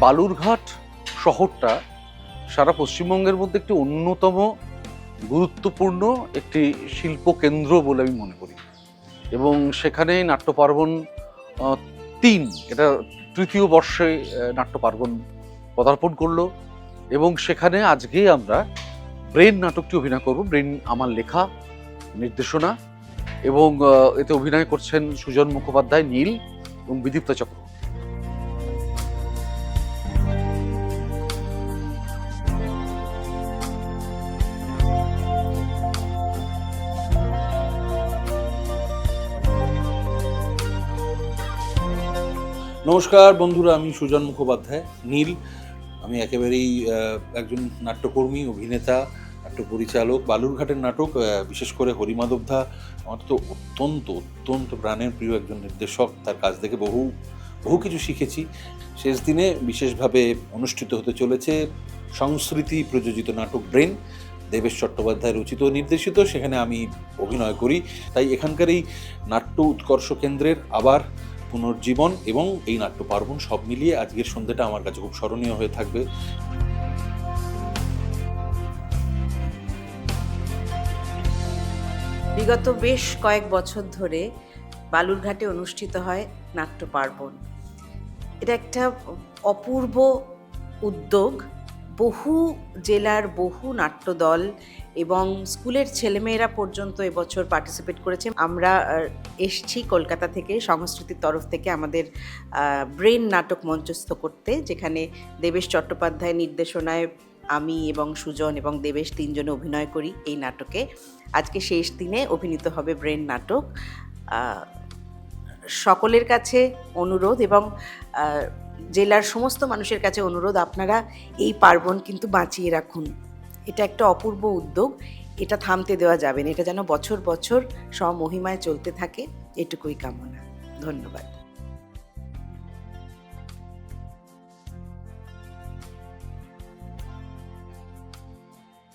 বালুরঘাট শহরটা সারা পশ্চিমবঙ্গের মধ্যে একটি অন্যতম গুরুত্বপূর্ণ একটি শিল্প কেন্দ্র বলে আমি মনে করি। এবং সেখানে নাট্যপার্বণ তিন, এটা তৃতীয় বর্ষে নাট্যপার্বণ পদার্পণ করল। এবং সেখানে আজকে আমরা ব্রেন নাটকটি অভিনয় করব। ব্রেন আমার লেখা, নির্দেশনা। এবং এতে অভিনয় করছেন সুজন মুখোপাধ্যায়, নীল এবং বিদীপ্তা চক্র নমস্কার বন্ধুরা, আমি সুজন মুখোপাধ্যায়, নীল। আমি একেবারেই একজন নাট্যকর্মী, অভিনেতা নাট্য পরিচালক বালুরঘাটের নাটক বিশেষ করে হরিমাধবধা আমার তো অত্যন্ত অত্যন্ত প্রাণের প্রিয় একজন নির্দেশক, তার কাজ থেকে বহু বহু কিছু শিখেছি। শেষ দিনে বিশেষভাবে অনুষ্ঠিত হতে চলেছে সংস্কৃতি প্রযোজিত নাটক ব্রেন। দেবেশ চট্টোপাধ্যায় রচিত নির্দেশিত, সেখানে আমি অভিনয় করি। তাই এখানকার এই নাট্য উৎকর্ষ কেন্দ্রের আবার পুনর্জীবন এবং এই নাট্য পার্বণ সব মিলিয়ে আজকের সন্ধ্যাটা আমার কাছে খুব স্মরণীয় হয়ে থাকবে। বিগত বেশ কয়েক বছর ধরে বালুরঘাটে অনুষ্ঠিত হয় নাট্য পার্বণ এটা একটা অপূর্ব উদ্যোগ বহু জেলার বহু নাট্যদল এবং স্কুলের ছেলেমেয়েরা পর্যন্ত এবছর পার্টিসিপেট করেছে। আমরা এসছি কলকাতা থেকে, সংস্কৃতির তরফ থেকে আমাদের ব্রেন নাটক মঞ্চস্থ করতে, যেখানে দেবেশ চট্টোপাধ্যায় নির্দেশনায় আমি এবং সুজন এবং দেবেশ তিনজনে অভিনয় করি এই নাটকে। আজকে শেষ দিনে অভিনীত হবে ব্রেন নাটক। সকলের কাছে অনুরোধ এবং জেলার সমস্ত মানুষের কাছে অনুরোধ, আপনারা এই পার্বণ কিন্তু বাঁচিয়ে রাখুন। এটা একটা অপূর্ব উদ্যোগ, এটা থামতে দেওয়া যাবে না, এটা যেন বছর বছর স্বমহিমায় চলতে থাকে, এটুকুই কামনা। ধন্যবাদ।